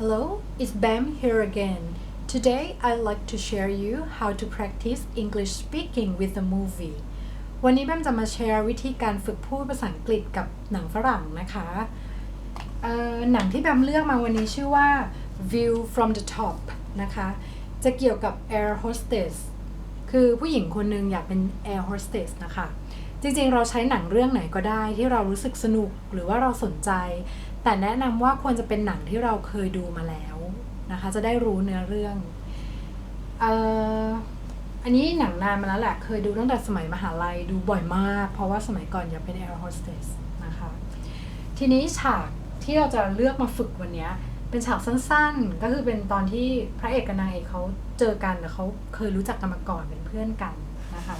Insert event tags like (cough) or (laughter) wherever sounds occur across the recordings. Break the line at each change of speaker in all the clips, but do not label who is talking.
Hello, it's Bam here again. Today I'd like to share you how to practice English speaking with a movie. วันนี้แบมจะมาแชร์วิธีการฝึกพูดภาษาอังกฤษกับหนังฝรั่งนะคะหนังที่แบมเลือกมาวันนี้ชื่อว่า View from the Top นะคะ จะเกี่ยวกับ Air Hostess คือผู้หญิงคนหนึ่งอยากเป็น Air Hostess นะคะ จริงๆ เราใช้หนังเรื่องไหนก็ได้ที่เรารู้สึกสนุกหรือว่าเราสนใจ แต่แนะนำว่าควรจะเป็นหนังที่เราเคยดูมาแล้วนะคะ จะได้รู้เนื้อเรื่องเอ่ออันนี้หนังนานมาแล้วแหละ เคยดูตั้งแต่สมัยมหาลัยดูบ่อยมาก เพราะว่าสมัยก่อนอยากเป็น Air Hostess นะคะ ทีนี้ฉากที่เราจะเลือกมาฝึกวันนี้เป็นฉากสั้นๆ ก็คือเป็นตอนที่พระเอกกับนางเอกเขาเจอกันแต่เขาเคยรู้จักกันมาก่อนเป็นเพื่อนกันนะคะ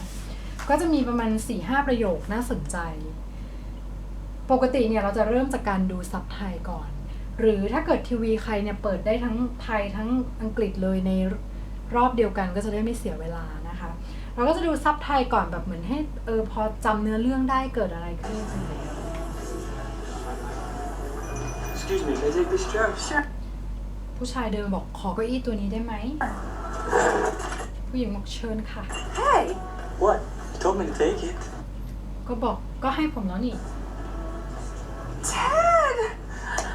ก็จะมีประมาณ4-5ประโยคน่าสนใจ ปกติเนี่ยเราจะเริ่มจากการดูซับไทยก่อน หรือถ้าเกิดทีวีใครเนี่ยเปิดได้ทั้งไทยทั้งอังกฤษเลยในรอบเดียวกันก็จะได้ไม่เสียเวลานะคะ เราก็จะดูซับไทยก่อนแบบเหมือนให้เออพอจำเนื้อเรื่องได้เกิดอะไรขึ้น
Excuse me, can I take this chair? Sure.
ผู้ชายเดินมาบอกขอเก้าอี้ตัวนี้ได้ไหม ผู้หญิงบอกเชิญค่ะ
Hey,
What? You told me to take it.
ก็บอกก็ให้ผมแล้วนี่
Ted!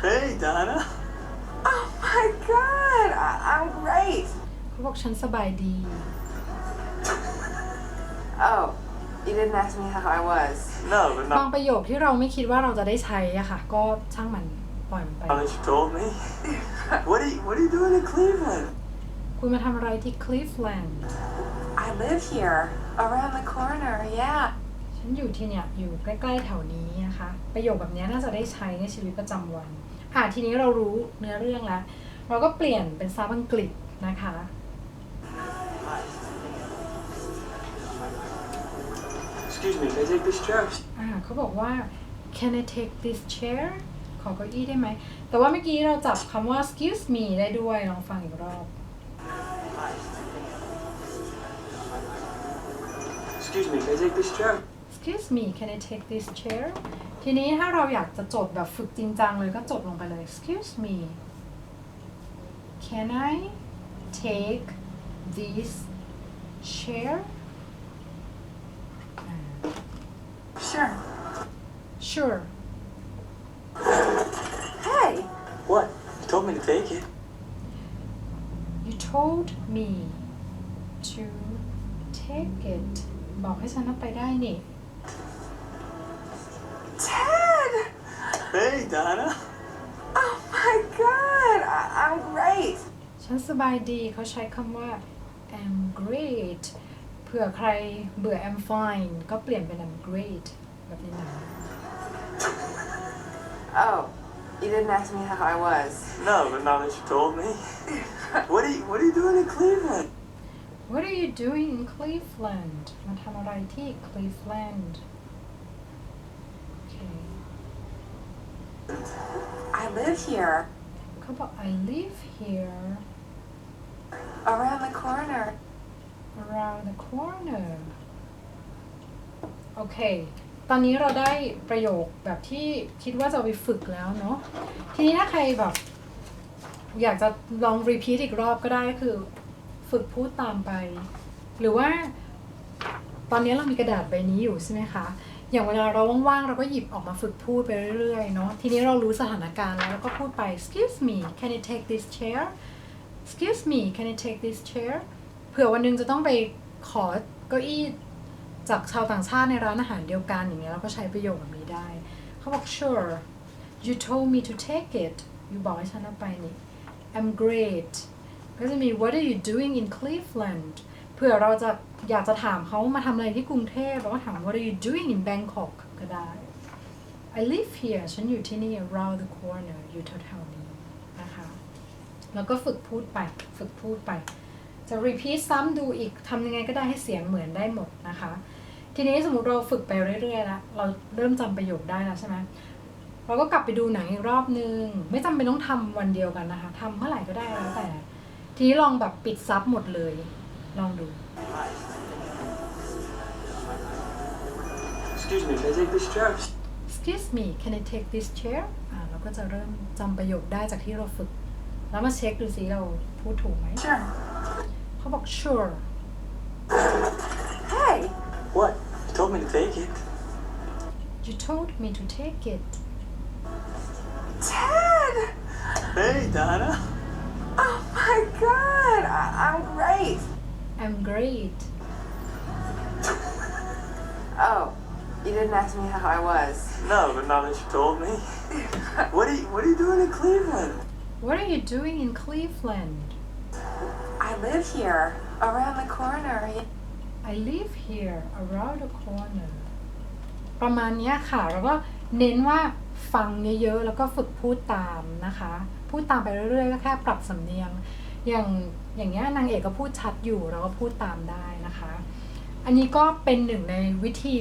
Hey, Donna.
Oh my god, I, I'm great.
เขาบอกฉันสบายดี
Oh, you didn't ask me how I was.
No, but
บาง
not
ประโยคที่เราไม่คิดว่าเราจะได้ใช้อะค่ะ ก็ช่างมันปล่อยมันไป
now that you told me. What are you What are you doing in Cleveland?
คุณมาทำอะไรที่คลีฟแลนด์
I live here, around the corner, yeah.
ฉันอยู่ที่เนี่ยอยู่ใกล้ๆแถวนี้นะคะ ประโยคแบบนี้น่าจะได้ใช้ในชีวิตประจำวัน อะทีนี้เรารู้เนื้อเรื่องแล้ว เราก็เปลี่ยนเป็นซับอังกฤษนะคะ
Excuse me, can I take this chair?
อ่าเขาบอกว่า can I take this chair ขอเก้าอี้ได้ไหม แต่ว่าเมื่อกี้เราจับคำว่า excuse me ได้ด้วย ลองฟังอีกรอบ
Excuse me, can I take this chair?
Excuse me can I take this chair ทีนี้ถ้าเราอยากจะจดแบบฝึกจริงจังเลยก็จดลงไปเลย excuse me can I take this chair อ่า
Sure.
sure
Hey,
What? You told me to take it.
you told me to take it บอกให้ฉันเอาไปได้นี่
Donna. (laughs)
Oh my god, I, I'm great.
ฉันสบายดีเขาใช้คำว่า am great เผื่อใครเบื่อ am fine ก็เปลี่ยนเป็น am great แบบนี้นะ (laughs)
Oh, you didn't ask me how I was.
No, but now that you told me. (laughs) What are you What are you doing in Cleveland?
What are you doing in Cleveland มาทำอะไรที่ Cleveland
Live here,
เขาบอก I live here
around the corner.
around the corner โอเค ตอนนี้เราได้ประโยคแบบที่คิดว่าจะเอาไปฝึกแล้วเนาะ ทีนี้ถ้าใครแบบ อยากจะลองรีพีทอีกรอบก็ได้ก็คือ ฝึกพูดตามไป หรือว่า ตอนนี้เรามีกระดาษใบนี้อยู่ใช่ไหมคะ อย่างเวลาเราว่างๆเราก็หยิบออกมาฝึกพูดไปเรื่อยๆเนาะทีนี้เรารู้สถานการณ์แล้วเราก็พูดไป excuse me can you take this chair excuse me can you take this chair เผื่อวันหนึงจะต้องไปขอเก้าอี้จากชาวต่างชาติในร้านอาหารเดียวกันอย่างเงี้ยเราก็ใช้ประโยคแบบนี้ได้เขาบอก sure you told me to take it you บอกให้ฉันเอาไปนี่ I'm great ก็จะมี what are you doing in Cleveland ผื่อเราจะอยากจะถามเขามาทำอะไรที่กรุงเทพเราก็ถาม what are you doing in Bangkok ก็ได้ I live here ฉันอยู่ที่นี่ around the corner อยู่แถวๆนี้นะคะ แล้วก็ฝึกพูดไป ฝึกพูดไป จะ repeat ซ้ำดูอีกทำยังไงก็ได้ให้เสียงเหมือนได้หมดนะคะ ทีนี้สมมติเราฝึกไปเรื่อยๆแล้วเราเริ่มจำประโยคได้แล้วใช่ไหมเราก็กลับไปดูหนังอีกรอบนึง ไม่จำเป็นต้องทำวันเดียวกันนะคะทำเมื่อไหร่ก็ได้แล้วแต่ ทีนี้ลองแบบปิดซับหมดเลย ลองดู
Excuse me, can I take this chair?
excuse me can I take this chair อ่าเราก็จะเริ่มจำประโยคได้จากที่เราฝึก แล้วมาเช็คดูซิเราพูดถูกไหม
Sure.
เขาบอก sure
Hey,
What? You told me to take it.
you told me to take it
Ted!
Hey, Donna.
I'm great Oh, you didn't ask me how I was.
No, but now that you told me. What are you What are you doing in Cleveland?
what are you doing in Cleveland
I live here, around the corner.
I live here around the corner ประมาณเนี้ยค่ะ แล้วก็เน้นว่าฟังเยอะๆ แล้วก็ฝึกพูดตามนะคะ พูดตามไปเรื่อยๆ ก็แค่ปรับสำเนียง อย่างอย่างเงี้ยนางเอกก็พูดชัดอยู่เราก็พูดตามได้นะคะ อันนี้ก็เป็นหนึ่งในวิธี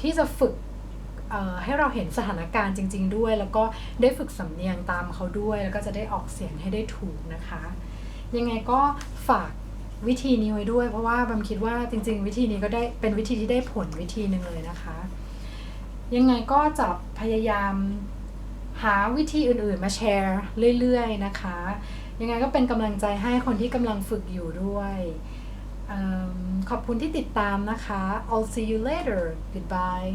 ที่จะฝึกให้เราเห็นสถานการณ์จริง ๆ ด้วย แล้วก็ได้ฝึกสำเนียงตามเขาด้วย แล้วก็จะได้ออกเสียงให้ได้ถูกนะคะ ยังไงก็ฝากวิธีนี้ไว้ด้วย เพราะว่าบัมคิดว่าจริง ๆ วิธีนี้ก็ได้เป็นวิธีที่ได้ผลวิธีหนึ่งเลยนะคะ ยังไงก็จะพยายามหาวิธีอื่นๆมาแชร์เรื่อย ๆ นะคะ ยังไงก็เป็นกำลังใจให้คนที่กำลังฝึกอยู่ด้วยอขอบคุณที่ติดตามนะคะ I'll see you later goodbye